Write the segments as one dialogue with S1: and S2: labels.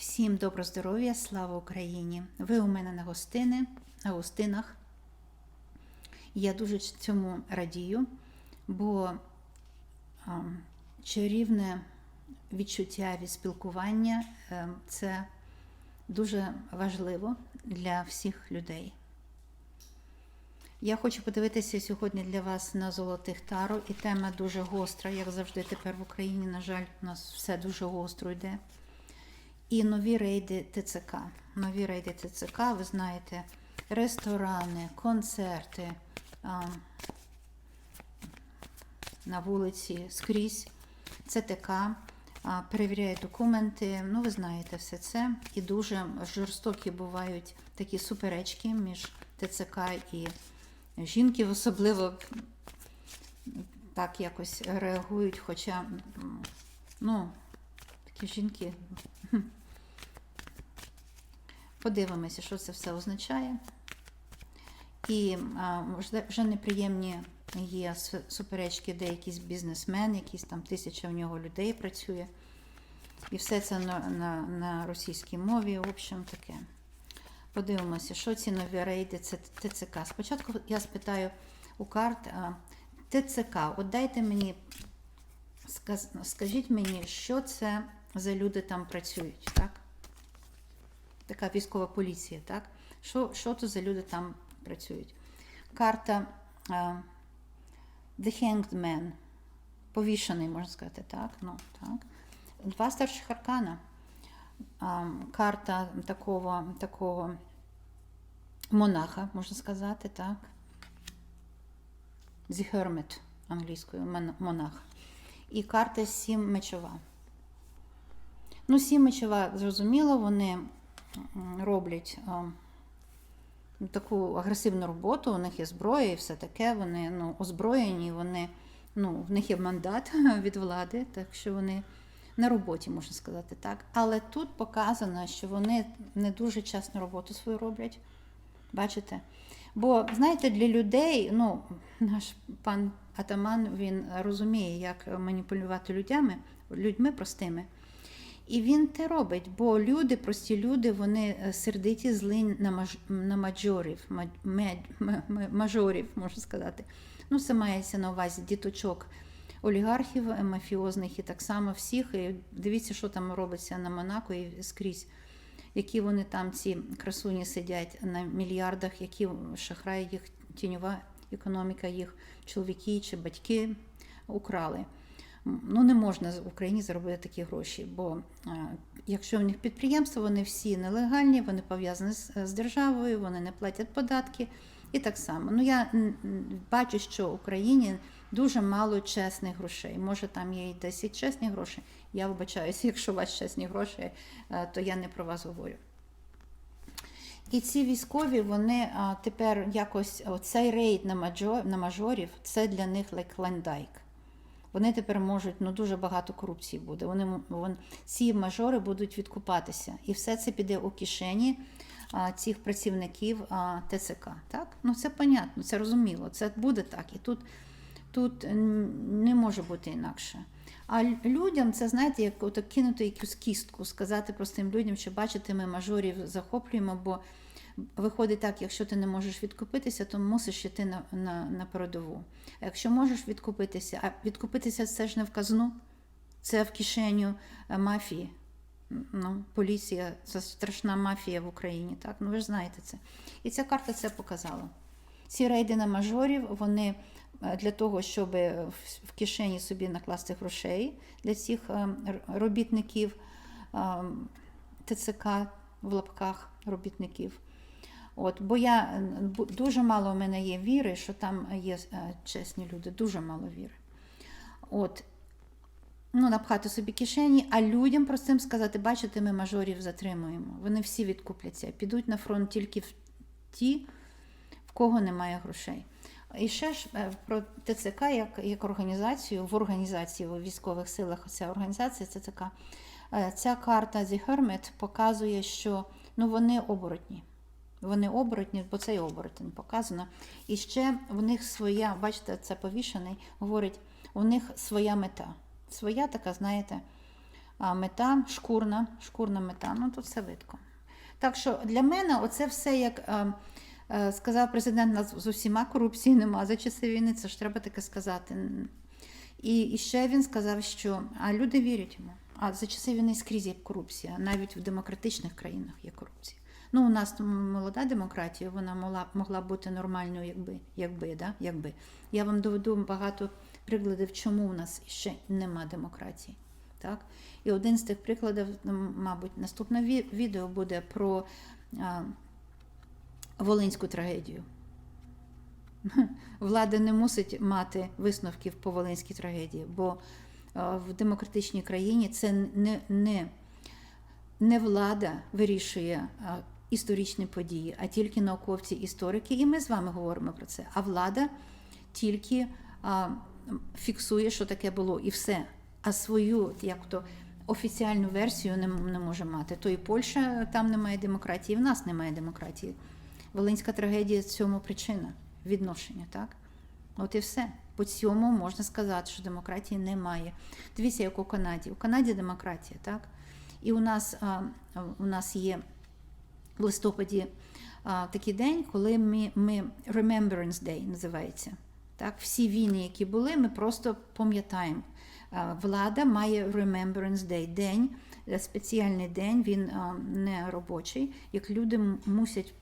S1: Всім добро здоров'я, слава Україні! Ви у мене на гостини, на гостинах. Я дуже цьому радію, бо а, чарівне відчуття від спілкування е, це дуже важливо для всіх людей. Я хочу подивитися сьогодні для вас на золотих таро, і тема дуже гостра, як завжди тепер в Україні, на жаль, у нас все дуже гостро йде. І нові рейди ТЦК. Нові рейди ТЦК, ви знаєте, ресторани, концерти а, на вулиці скрізь, ЦТК, а, перевіряють документи. Ну, ви знаєте все це. І дуже жорстокі бувають такі суперечки між ТЦК і жінки, особливо так якось реагують, хоча, ну, такі жінки. Подивимося, що це все означає. І а, вже- неприємні є суперечки, де якийсь бізнесмен, якісь там тисяча в нього людей працює. І все це на, на, на російській мові, в общем, таке. Подивимося, що ці нові рейди, це ТЦК. Спочатку я спитаю у карт а, ТЦК. От дайте мені, сказ- скажіть мені, що це за люди там працюють, так? Така військова поліція, так? Що, що то за люди там працюють? Карта а, The Hanged Man. Повішений, можна сказати, так? Ну, так. Два старших аркана. А, карта такого, такого монаха, можна сказати, так? The Hermit англійською, монах. І карта сім мечова. Ну, сім мечова, зрозуміло, вони роблять таку агресивну роботу, у них є зброя і все таке, вони ну, озброєні, вони, ну, в них є мандат від влади, так що вони на роботі, можна сказати так. Але тут показано, що вони не дуже чесно роботу свою роблять. Бачите? Бо, знаєте, для людей, ну, наш пан Атаман він розуміє, як маніпулювати людьми, людьми простими. І він те робить, бо люди, прості люди, вони е, сердиті злі на, маж, на маджорів, мед- мажорів, можна сказати. Ну, це мається на увазі діточок олігархів, е, мафіозних і так само всіх. І дивіться, що там робиться на Монако і скрізь. Які вони там, ці красуні сидять на мільярдах, які шахраї їх тіньова економіка, їх чоловіки чи батьки украли. Ну, не можна в Україні заробити такі гроші, бо е, якщо в них підприємства, вони всі нелегальні, вони пов'язані з, державою, вони не платять податки і так само. Ну, я бачу, що в Україні дуже мало чесних грошей. Може, там є і 10 чесних грошей. Я вибачаюся, якщо у вас чесні гроші, е, то я не про вас говорю. І ці військові, вони тепер якось цей рейд на, мажорів, це для них like лендайк. Вони тепер можуть, ну дуже багато корупції буде. Вони, вон, ці мажори будуть відкупатися. І все це піде у кишені а, цих працівників а, ТЦК. Так? Ну це понятно, це розуміло. Це буде так. І тут, тут не може бути інакше. А людям це, знаєте, як ото кинути якусь кістку, сказати простим людям, що бачите, ми мажорів захоплюємо, бо виходить так, якщо ти не можеш відкупитися, то мусиш йти на, на, на передову. А якщо можеш відкупитися, а відкупитися це ж не в казну, це в кишеню е, мафії. Ну, поліція, це страшна мафія в Україні, так? Ну ви ж знаєте це. І ця карта це показала. Ці рейди на мажорів, вони е, для того, щоб в в кишені собі накласти грошей для цих е, робітників е, ТЦК в лапках робітників. От, бо я дуже мало в мене є віри, що там є е, чесні люди, дуже мало віри. От, ну, напхати собі кишені, а людям простим сказати, бачите, ми мажорів затримуємо. Вони всі відкупляться, підуть на фронт тільки в ті, в кого немає грошей. І ще ж е, про ТЦК як, як організацію, в організації в військових силах ця організація ТЦК. е, Ця карта The Hermit показує, що ну, вони оборотні. Вони оборотні, бо це і оборотень показано. І ще в них своя, бачите, це повішений, говорить, у них своя мета. Своя така, знаєте, мета, шкурна, шкурна мета. Ну тут все видко. Так що для мене оце все як. Сказав президент, нас з усіма корупції нема за часи війни, це ж треба таке сказати. І, і ще він сказав, що а люди вірять йому. А за часи війни скрізь є корупція, навіть в демократичних країнах є корупція. Ну, у нас молода демократія, вона могла, могла бути нормальною, якби, якби, да? якби. Я вам доведу багато прикладів, чому у нас ще нема демократії. Так? І один з тих прикладів, мабуть, наступне відео буде про а, Волинську трагедію. Влада не мусить мати висновків по Волинській трагедії, бо в демократичній країні це не, не, не влада вирішує історичні події, а тільки науковці, історики, і ми з вами говоримо про це. А влада тільки а, фіксує, що таке було, і все. А свою, як то офіціальну версію не, не може мати. То і Польща там немає демократії, і в нас немає демократії. Волинська трагедія цьому причина відношення, так? От і все. По цьому можна сказати, що демократії немає. Дивіться, як у Канаді. У Канаді демократія, так? І у нас, а, у нас є в листопаді а, такий день, коли ми, ми Remembrance Day називається. Так? Всі війни, які були, ми просто пам'ятаємо. А, Влада має Remembrance Day, день, е, спеціальний день, він а, не робочий, як люди мусять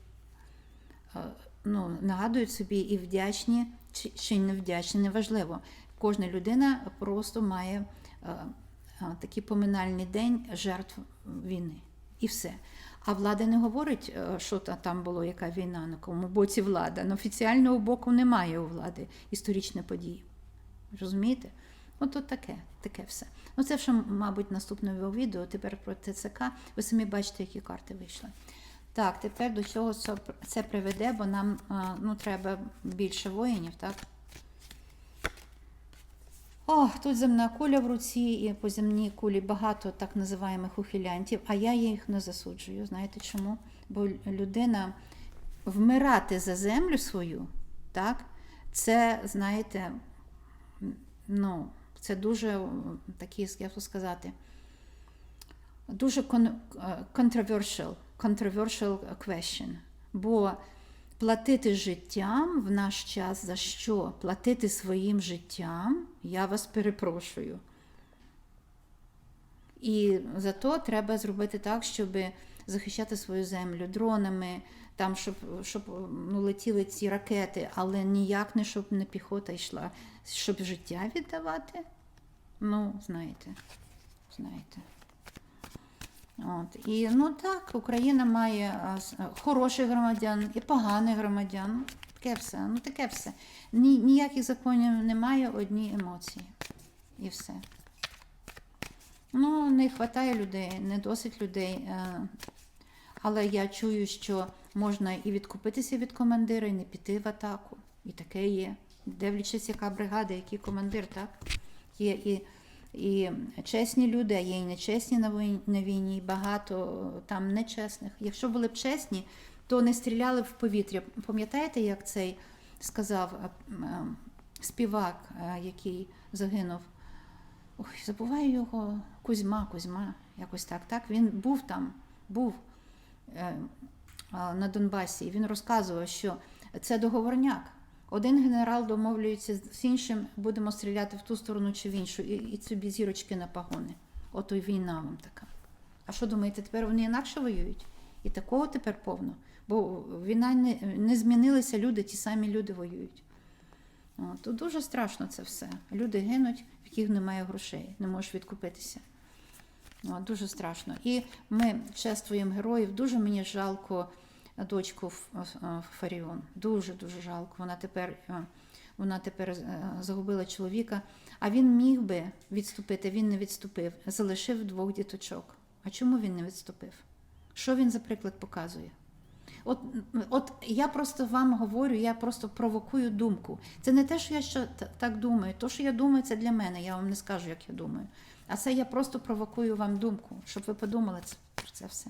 S1: е, ну, нагадують собі і вдячні, чи, чи не вдячні, неважливо. Кожна людина просто має е, е, такий поминальний день жертв війни. І все. А влада не говорить, е, що там було, яка війна, на кому боці влада. На офіціального боку немає у влади історичної події. Розумієте? От от таке, таке все. Ну це вже, мабуть, наступне відео. Тепер про ТЦК. Ви самі бачите, які карти вийшли. Так, тепер до чого це, приведе, бо нам ну, треба більше воїнів, так? О, тут земна куля в руці, і по земній кулі багато так називаємих ухилянтів, а я їх не засуджую. Знаєте чому? Бо людина вмирати за землю свою, так, це, знаєте, ну, це дуже такі, як то сказати, дуже кон- е, controversial, controversial question. Бо платити життям в наш час за що? Платити своїм життям, я вас перепрошую. І зато треба зробити так, щоб захищати свою землю дронами, там, щоб, щоб ну, летіли ці ракети, але ніяк не щоб не піхота йшла, щоб життя віддавати. Ну, знаєте, знаєте. От. І ну так, Україна має хороших громадян і поганих громадян. Таке все. Ну таке все. Ні, ніяких законів немає, одні емоції. І все. Ну, не вистачає людей, не досить людей. е, Але я чую, що можна і відкупитися від командира, і не піти в атаку. І таке є. Дивлячись, яка бригада, який командир, так? Є і, і чесні люди, а є і нечесні на війні, і багато там нечесних. Якщо були б чесні, то не стріляли в повітря. Пам'ятаєте, як цей сказав е, е, співак, е, який загинув? Ой, забуваю його Кузьма, Кузьма, якось так. Так, він був там, був е, на Донбасі, і він розказував, що це договорняк. Один генерал домовлюється з іншим, будемо стріляти в ту сторону чи в іншу, і, і собі зірочки на пагони. Ото й війна вам така. А що думаєте, тепер вони інакше воюють? І такого тепер повно. Бо війна не, не змінилася, люди, ті самі люди воюють. Тут дуже страшно це все. Люди гинуть, в яких немає грошей, не можеш відкупитися. О, дуже страшно. І ми чествуємо героїв. Дуже мені жалко дочку Ф- Фаріон. Дуже дуже жалко. Вона тепер, е, вона тепер е, загубила чоловіка. А він міг би відступити, він не відступив, залишив двох діточок. А чому він не відступив? Що він за приклад показує? От, от я просто вам говорю, я просто провокую думку. Це не те, що я що так думаю. То, що я думаю, це для мене. Я вам не скажу, як я думаю. А це я просто провокую вам думку, щоб ви подумали про це все.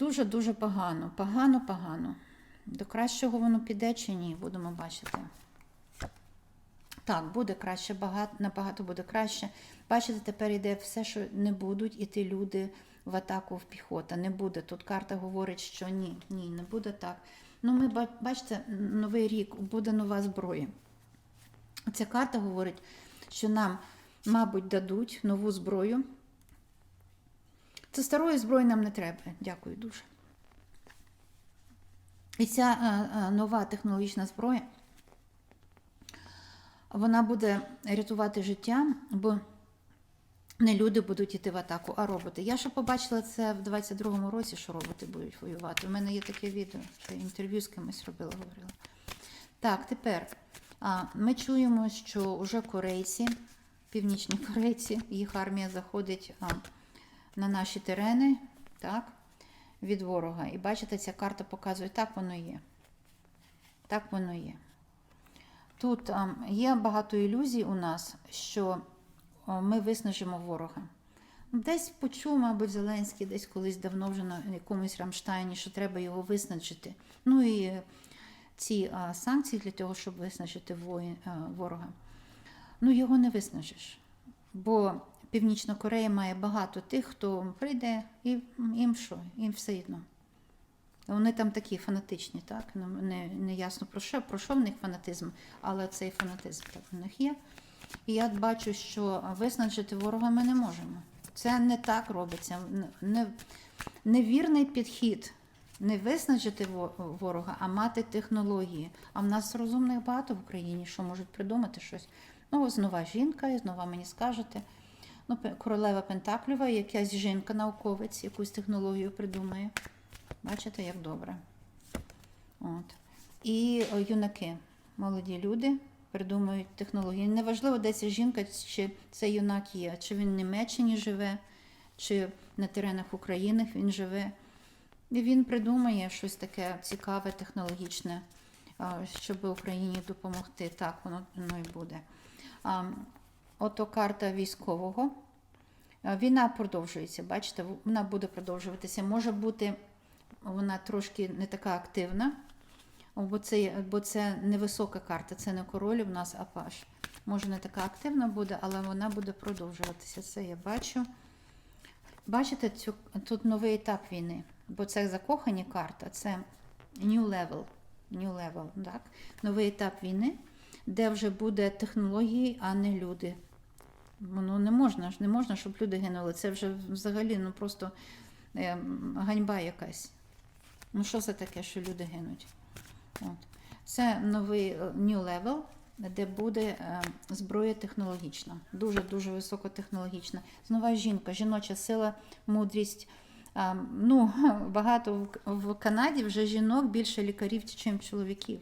S1: Дуже дуже погано, погано, погано. До кращого воно піде чи ні, будемо бачити. Так, буде краще, багато, набагато буде краще. Бачите, тепер йде все, що не будуть іти люди в атаку в піхота. Не буде. Тут карта говорить, що ні, ні, не буде так. Ну, ми бачите, новий рік буде нова зброя. Ця карта говорить, що нам, мабуть, дадуть нову зброю. Це старої зброї нам не треба. Дякую дуже. І ця е, е, нова технологічна зброя, вона буде рятувати життя, бо не люди будуть йти в атаку, а роботи. Я ще побачила це в 22-му році, що роботи будуть воювати. У мене є таке відео, що інтерв'ю з кимось робила, говорила. Так, тепер ми чуємо, що вже корейці, північні корейці, їх армія заходить на наші терени, так, від ворога. І бачите, ця карта показує, так воно є. Так воно є. Тут а, є багато ілюзій у нас, що а, ми виснажимо ворога. Десь почув, мабуть, Зеленський, десь колись давно вже на якомусь Рамштайні, що треба його виснажити. Ну і ці а, санкції для того, щоб виснажити а, ворога. Ну, його не виснажиш. Бо Північна Корея має багато тих, хто прийде, і їм що? Їм все одно. Вони там такі фанатичні, так? Ну, Не, не ясно про що, про що в них фанатизм, але цей фанатизм так, в них є. І я бачу, що виснажити ворога ми не можемо. Це не так робиться. Не, невірний підхід. Не виснажити ворога, а мати технології. А в нас розумних багато в Україні, що можуть придумати щось. Ну, нова жінка, і знову мені скажете. Ну, королева Пентаклюва, якась жінка-науковець, якусь технологію придумає. Бачите, як добре. От. І о, юнаки, молоді люди придумують технології. Неважливо, де ця жінка, чи це юнак є, чи він в Німеччині живе, чи на теренах України він живе. І він придумає щось таке цікаве, технологічне, щоб Україні допомогти. Так, воно, воно і буде. Ото карта військового. Війна продовжується, бачите, вона буде продовжуватися. Може бути, вона трошки не така активна, бо це, бо це невисока карта, це не король у нас, а паш. Може, не така активна буде, але вона буде продовжуватися. Це я бачу. Бачите, цю, тут новий етап війни, бо це закохані карта, це new level, new level, так? новий етап війни, де вже буде технології, а не люди. Ну не можна ж, не можна, щоб люди гинули. Це вже взагалі ну просто е, ганьба якась. Ну що це таке, що люди гинуть? От. Це новий е, new level, де буде е, зброя технологічна, дуже-дуже високотехнологічна. Знову жінка, жіноча сила, мудрість. А, ну, багато в, Канаді вже жінок більше лікарів, ніж чоловіків.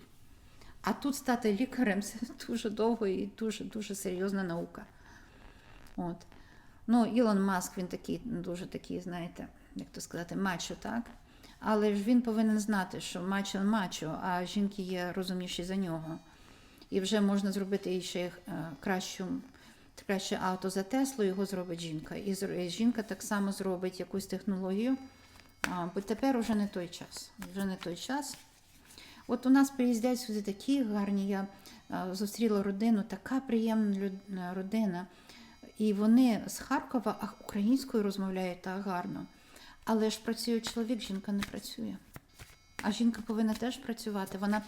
S1: А тут стати лікарем це дуже довго і дуже-дуже серйозна наука. От. Ну, Ілон Маск, він такий, дуже такий, знаєте, як то сказати, мачо, так? Але ж він повинен знати, що мачо мачо, а жінки є розумніші за нього. І вже можна зробити ще е, кращу, краще авто за Теслу, його зробить жінка. І жінка так само зробить якусь технологію. А, бо тепер вже не той час. Вже не той час. От у нас приїздять сюди такі гарні. Я зустріла родину, така приємна е, родина. І вони з Харкова, українською розмовляють так гарно. Але ж працює чоловік, жінка не працює. А жінка повинна теж працювати. Вона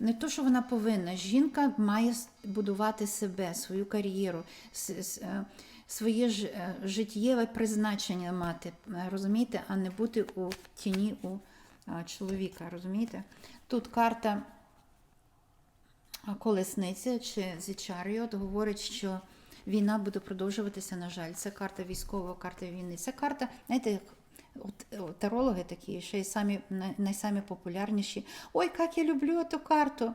S1: не то, що вона повинна, жінка має будувати себе, свою кар'єру, е, своє е, життєве призначення мати, е, розумієте, а не бути у тіні у чоловіка. Розумієте? Тут карта колесниця чи Зічаріот говорить, що війна буде продовжуватися, на жаль. Це карта військова, карта війни. Це карта, знаєте, як от, от, тарологи такі, ще й самі найсамі популярніші. Ой, як я люблю ту карту.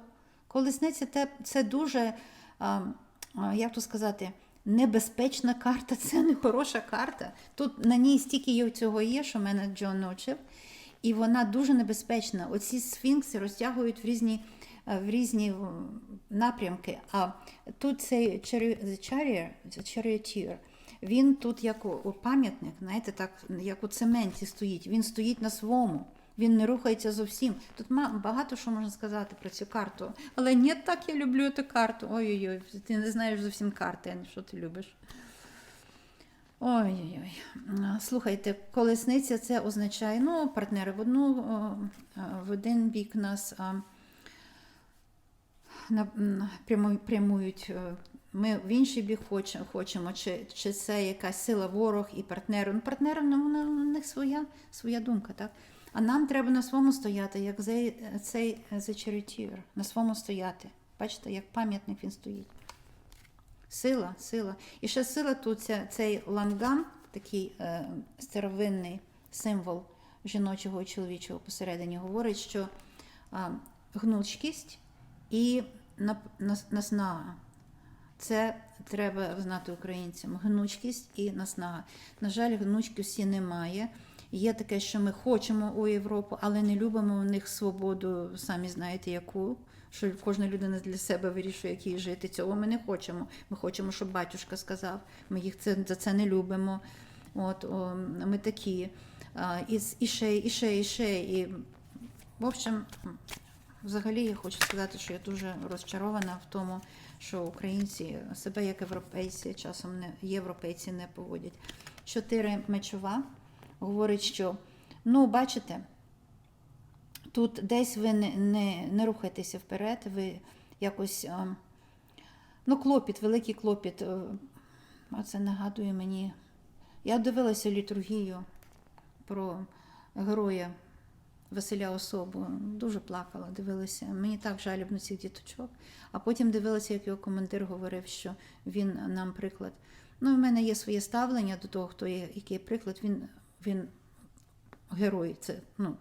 S1: Колесниця те- це дуже, а, а, як то сказати, небезпечна карта, це не хороша карта. Тут на ній стільки цього є, що мене Джон навчив. І вона дуже небезпечна. Оці сфінкси розтягують в різні, е, в різні напрямки. А тут цей чарі- the chariot, the charioteer, він тут як у- пам'ятник, знаєте, так, як у цементі стоїть. Він стоїть на своєму. Він не рухається зовсім. Тут багато що можна сказати про цю карту. Але ні, так я люблю цю карту. Ой-ой-ой, ти не знаєш зовсім карти, що ти любиш. Ой-ой-ой. Слухайте, колесниця це означає, ну, партнери в одну в один бік нас а, на- м, пряму- прямують. е, Ми в інший бік хочемо, хочемо чи, чи це якась сила ворог і партнери. Ну, партнери, ну, у них своя, своя думка, так? А нам треба на своєму стояти, як цей, цей Charioteer, на своєму стояти. Бачите, як пам'ятник він стоїть. Сила, сила. І ще сила тут ця, цей лангам, такий е, старовинний символ жіночого і чоловічого посередині, говорить, що а, гнучкість і наснага. Це треба знати українцям. Гнучкість і наснага. На жаль, гнучкості немає. Є таке, що ми хочемо у Європу, але не любимо в них свободу, самі знаєте, яку. Що кожна людина для себе вирішує, як їй жити. Цього ми не хочемо. Ми хочемо, щоб батюшка сказав. Ми їх це, за це не любимо. От, о, ми такі. А, і, і ще, і ще, і ще. І, в общем, взагалі я хочу сказати, що я дуже розчарована в тому, що українці себе як європейці, часом не європейці не поводять. Чотири мечова говорить, що ну, бачите, тут десь ви не, не, не рухаєтеся вперед, ви якось. Ну, клопіт, великий клопіт. е, А це нагадує мені. Я дивилася літургію про героя Василя Особу. Дуже плакала, дивилася. Мені так жалібно цих діточок. А потім дивилася, як його командир говорив, що він нам приклад. Ну, в мене є своє ставлення до того, хто є, який приклад. Він, він герой, це ну,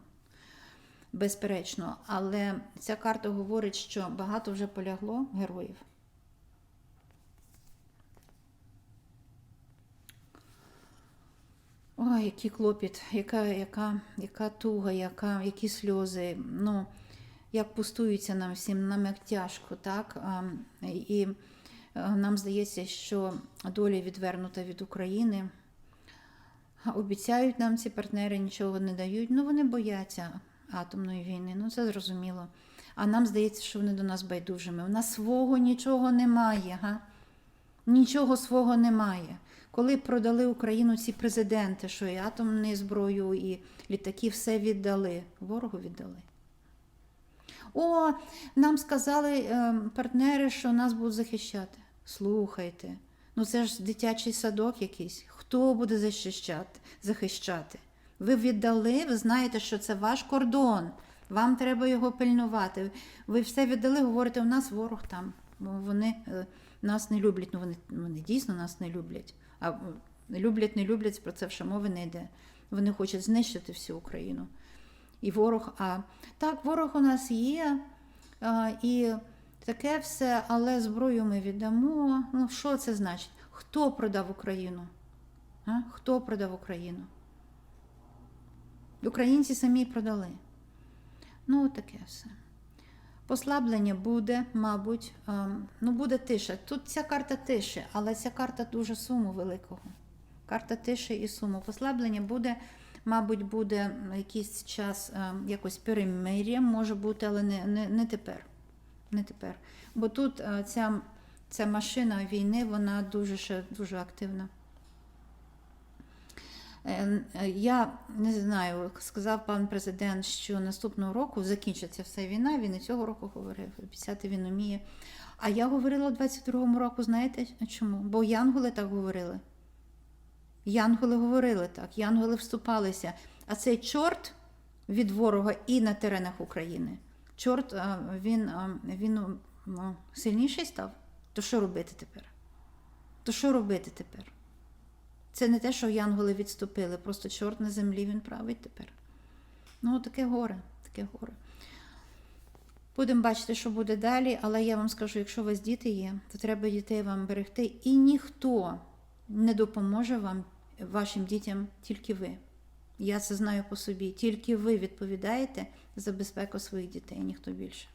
S1: безперечно. Але ця карта говорить, що багато вже полягло героїв. Ой, який клопіт, яка, яка, яка туга, яка, які сльози. Ну, як пустуються нам всім, нам як тяжко, так? І е, нам здається, що доля відвернута від України. Обіцяють нам ці партнери, нічого не дають. Ну, вони бояться атомної війни, ну це зрозуміло. А нам здається, що вони до нас байдужими. У нас свого нічого немає. Га? Нічого свого немає. Коли продали Україну ці президенти, що і атомну зброю, і літаки все віддали, ворогу віддали. О, нам сказали е, партнери, що нас будуть захищати. Слухайте, ну це ж дитячий садок якийсь. Хто буде захищати? захищати? Ви віддали, ви знаєте, що це ваш кордон. Вам треба його пильнувати. Ви все віддали, говорите, у нас ворог там. Вони е, нас не люблять. Ну вони, вони дійсно нас не люблять. А люблять, не люблять, про це вже мови не йде. Вони хочуть знищити всю Україну. І ворог, а так, ворог у нас є, а, і таке все, але зброю ми віддамо. Ну, що це значить? Хто продав Україну? А? Хто продав Україну? Українці самі продали. Ну, таке все. Послаблення буде, мабуть, ем, ну буде тиша. Тут ця карта тиші, але ця карта дуже суму великого. Карта тиші і суму. Послаблення буде, мабуть, буде якийсь час ем, якось перемир'я, може бути, але не, не, не тепер. Не тепер. Бо тут е, ця, ця машина війни, вона дуже ще дуже активна. Е, е, Я не знаю, сказав пан президент, що наступного року закінчиться вся війна. Він і цього року говорив, обіцяти він уміє. А я говорила у 22-му року, знаєте чому? Бо янголи так говорили. Янголи говорили так, янголи вступалися. А цей чорт від ворога і на теренах України. Чорт, він, він м, сильніший став. То що робити тепер? То що робити тепер? Це не те, що янголи відступили, просто чорт на землі він править тепер. Ну, таке горе, таке горе. Будемо бачити, що буде далі, але я вам скажу, якщо у вас діти є, то треба дітей вам берегти, і ніхто не допоможе вам, вашим дітям, тільки ви. Я це знаю по собі. Тільки ви відповідаєте за безпеку своїх дітей, ніхто більше.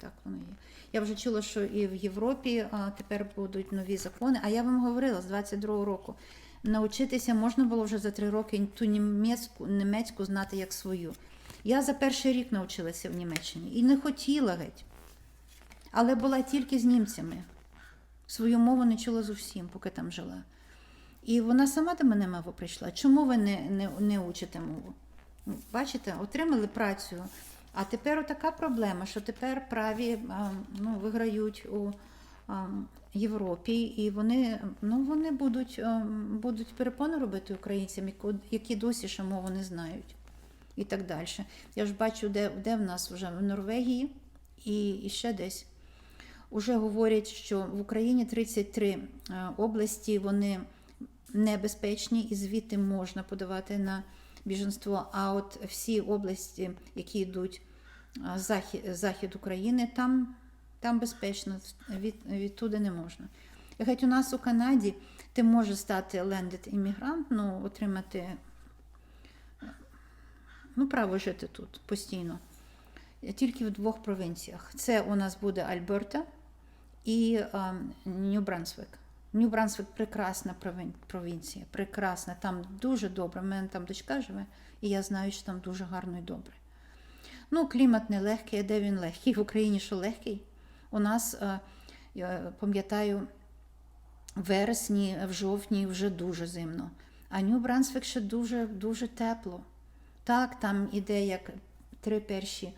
S1: Так воно є. Я вже чула, що і в Європі а, тепер будуть нові закони. А я вам говорила з 22-го року. Навчитися можна було вже за три роки ту німецьку, німецьку знати як свою. Я за перший рік навчилася в Німеччині і не хотіла геть. Але була тільки з німцями. Свою мову не чула зовсім, поки там жила. І вона сама до мене мову прийшла. Чому ви не, не, не учите мову? Ну, Бачите, отримали працю. А тепер така проблема, що тепер праві ну, виграють у Європі, і вони, ну, вони будуть, будуть перепони робити українцям, які досі ще мову не знають. І так далі. Я ж бачу, де, де в нас вже в Норвегії і, і ще десь. Уже говорять, що в Україні 33 е, області вони небезпечні і звідти можна подавати на біженство. А от всі області, які йдуть е, захід, захід України, там, там безпечно, від, відтуди не можна. І Геть у нас у Канаді ти можеш стати landed іммігрант, ну, отримати е, ну, право жити тут постійно. Тільки в двох провінціях. Це у нас буде Альберта і Нью-Брансвик. Нью-Брансвик прекрасна провінція, прекрасна. Там дуже добре. У мене там дочка живе, і я знаю, що там дуже гарно і добре. Ну, клімат не легкий, а де він легкий? В Україні що легкий? У нас, е, я пам'ятаю, в вересні, в жовтні вже дуже зимно. А Нью-Брансвик ще дуже, дуже тепло. Так, там іде як три перші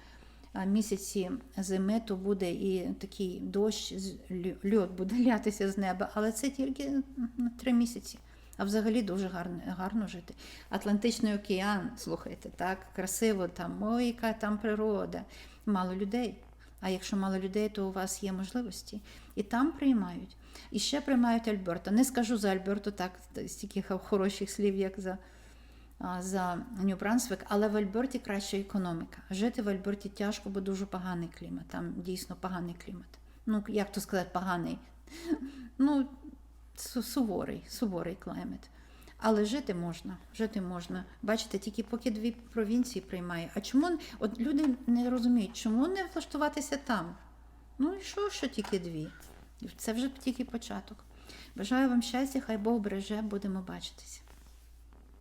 S1: місяці зими, то буде і такий дощ, льод буде лятися з неба, але це тільки на три місяці. А взагалі дуже гарно, гарно жити. Атлантичний океан, слухайте, так, красиво там, ой, яка там природа. Мало людей. А якщо мало людей, то у вас є можливості. І там приймають. І ще приймають Альберта. Не скажу за Альберту так стільки хороших слів, як за за Нью-Брансвик, але в Альберті краща економіка. Жити в Альберті тяжко, бо дуже поганий клімат. Там дійсно поганий клімат. Ну, як то сказати, поганий. Ну, суворий, суворий клімат. Але жити можна, жити можна. Бачите, тільки поки дві провінції приймає. А чому от люди не розуміють, чому не влаштуватися там? Ну і що, що тільки дві? Це вже тільки початок. Бажаю вам щастя, хай Бог береже, будемо бачитися.